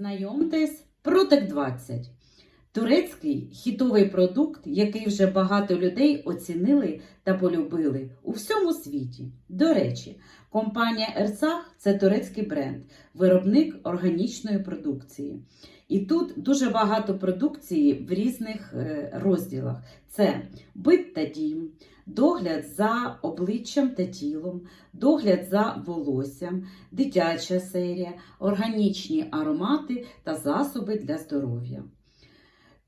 Знайомтесь, Протек 20. Турецький хітовий продукт, який вже багато людей оцінили та полюбили у всьому світі. До речі, компанія Ерсах це турецький бренд, виробник органічної продукції. І тут дуже багато продукції в різних е, розділах: це бит та дім, догляд за обличчям та тілом, догляд за волоссям, дитяча серія, органічні аромати та засоби для здоров'я.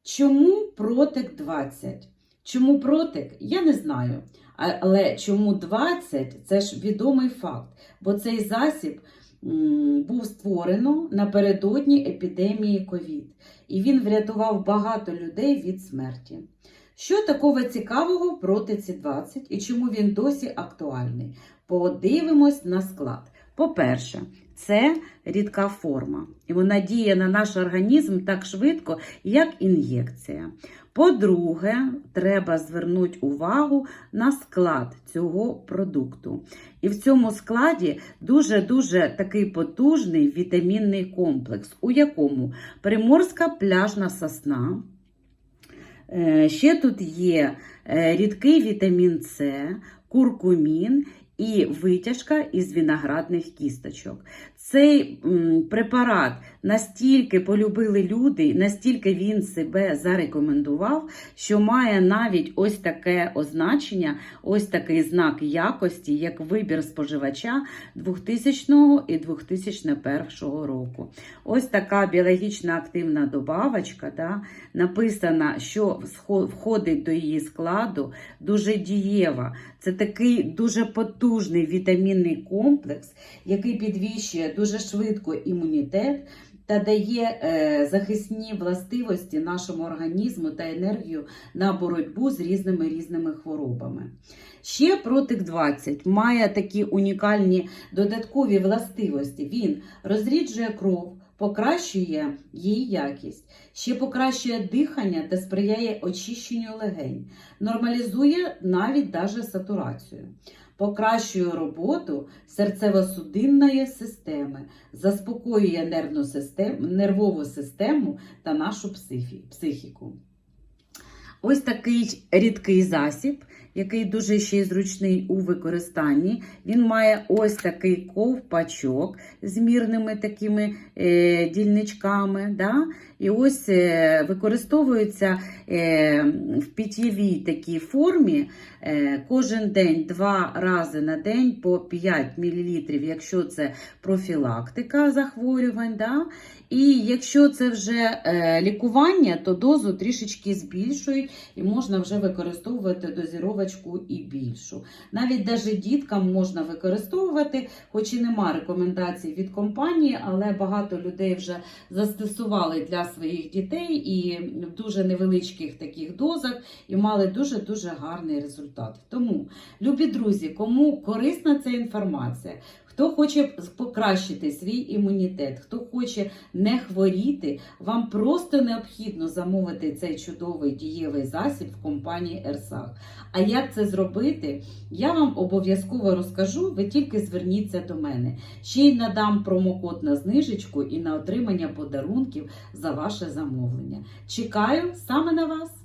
Чому протек 20? Чому протек? Я не знаю. Але чому 20 це ж відомий факт, бо цей засіб був створено напередодні епідемії ковід, і він врятував багато людей від смерті. Що такого цікавого в протиці 20 і чому він досі актуальний? Подивимось на склад. По-перше, це рідка форма, і вона діє на наш організм так швидко, як ін'єкція. По-друге, треба звернути увагу на склад цього продукту. І в цьому складі дуже-дуже такий потужний вітамінний комплекс, у якому приморська пляжна сосна. Е, Ще тут є е, рідкий вітамін С, куркумін і витяжка із виноградних кісточок. Цей препарат настільки полюбили люди, настільки він себе зарекомендував, що має навіть ось таке означення, ось такий знак якості, як вибір споживача 2000 і 2001 року. Ось така біологічно активна добавочка, да, написана, що входить до її складу, дуже дієва. Це такий дуже потужний вітамінний комплекс, який підвищує дуже швидко імунітет та дає е, захисні властивості нашому організму та енергію на боротьбу з різними різними хворобами. Ще Протик 20 має такі унікальні додаткові властивості. Він розріджує кров, покращує її якість, ще покращує дихання та сприяє очищенню легень, нормалізує навіть даже сатурацію, покращує роботу серцево-судинної системи, заспокоює нервну систему, нервову систему та нашу психі- психіку. Ось такий рідкий засіб, який дуже ще й зручний у використанні. Він має ось такий ковпачок з мірними такими е, дільничками. Да? І ось е, використовується е, в питєвій такій формі е, кожен день два рази на день по 5 мл, якщо це профілактика захворювань. Да? І якщо це вже е, лікування, то дозу трішечки збільшують і можна вже використовувати дозіровочку і більшу. Навіть даже діткам можна використовувати, хоч і нема рекомендацій від компанії, але багато людей вже застосували для своїх дітей і в дуже невеличких таких дозах і мали дуже-дуже гарний результат. Тому, любі друзі, кому корисна ця інформація, хто хоче покращити свій імунітет, хто хоче не хворіти, вам просто необхідно замовити цей чудовий дієвий засіб в компанії Ерсах. А як це зробити, я вам обов'язково розкажу, ви тільки зверніться до мене. Ще й надам промокод на знижечку і на отримання подарунків за ваше замовлення. Чекаю саме на вас!